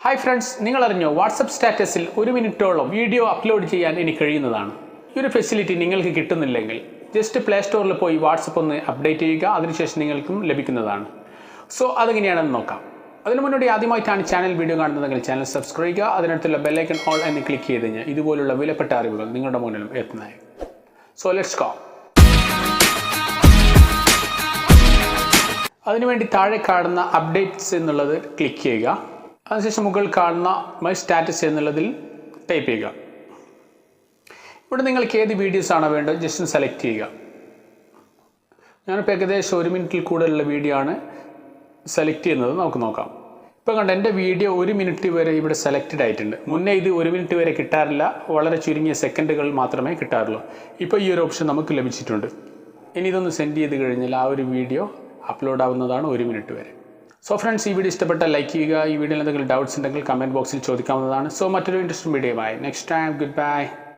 Hi friends നിങ്ങൾ അറിഞ്ഞോ WhatsApp സ്റ്റാറ്റസിൽ ഒരു മിനിറ്റോളം വീഡിയോ അപ്ലോഡ് ചെയ്യാൻ ഇനി കഴിയുന്നതാണ്. ഈ ഒരു ഫെസിലിറ്റി നിങ്ങൾക്ക് കിട്ടുന്നില്ലെങ്കിൽ ജസ്റ്റ് പ്ലേ സ്റ്റോറിൽ പോയി വാട്സപ്പ് ഒന്ന് അപ്ഡേറ്റ് ചെയ്യുക അതിനുശേഷം നിങ്ങൾക്കും ലഭിക്കുന്നതാണ്. സോ അതെങ്ങനെയാണെന്ന് നോക്കാം. അതിന് മുന്നോടി ആദ്യമായിട്ടാണ് ചാനൽ വീഡിയോ കാണുന്നതെങ്കിൽ ചാനൽ സബ്സ്ക്രൈബ് ചെയ്യുക അതിനടുത്തുള്ള ബെല്ലൈക്കൺ ഓൾ എന്ന് ക്ലിക്ക് ചെയ്ത് കഴിഞ്ഞാൽ ഇതുപോലുള്ള വിലപ്പെട്ട അറിവുകൾ നിങ്ങളുടെ മുന്നിലും എത്തുന്നതായി സോ ലെറ്റ്സ് കോ അതിനുവേണ്ടി താഴെ കാണുന്ന അപ്ഡേറ്റ്സ് എന്നുള്ളത് ക്ലിക്ക് ചെയ്യുക. അതിനുശേഷം മുകളിൽ കാണുന്ന മൈ സ്റ്റാറ്റസ് എന്നുള്ളതിൽ ടൈപ്പ് ചെയ്യുക. ഇവിടെ നിങ്ങൾക്ക് ഏത് വീഡിയോസ് ആണോ വേണ്ടത് ജസ്റ്റ് സെലക്ട് ചെയ്യുക. ഞാനിപ്പോൾ ഏകദേശം ഒരു മിനിറ്റിൽ കൂടുതലുള്ള വീഡിയോ ആണ് സെലക്ട് ചെയ്യുന്നത്. നമുക്ക് നോക്കാം. ഇപ്പം കണ്ട എന്റെ വീഡിയോ ഒരു മിനിറ്റ് വരെ ഇവിടെ സെലക്റ്റഡ് ആയിട്ടുണ്ട്. മുന്നേ ഇത് ഒരു മിനിറ്റ് വരെ കിട്ടാറില്ല. വളരെ ചുരുങ്ങിയ സെക്കൻഡുകൾ മാത്രമേ കിട്ടാറുള്ളൂ. ഇപ്പോൾ ഈ ഒരു ഓപ്ഷൻ നമുക്ക് ലഭിച്ചിട്ടുണ്ട്. ഇനി ഇതൊന്ന് സെൻഡ് ചെയ്ത് കഴിഞ്ഞാൽ ആ ഒരു വീഡിയോ അപ്ലോഡ് ആവുന്നതാണ് ഒരു മിനിറ്റ് വരെ. സോ ഫ്രണ്ട്സ് ഈ വീഡിയോ ഇഷ്ടപ്പെട്ട ലൈക്ക് ചെയ്യുക. ഈ വീഡിയോയിൽ എന്തെങ്കിലും ഡൗട്ട്സ് ഉണ്ടെങ്കിൽ കമന്റ് ബോക്സിൽ ചോദിക്കാവുന്നതാണ്. സോ മറ്റൊരു ഇൻട്രസ്റ്റിംഗ് വീഡിയോയുമായി നെക്സ്റ്റ് ടൈം ഗുഡ് ബൈ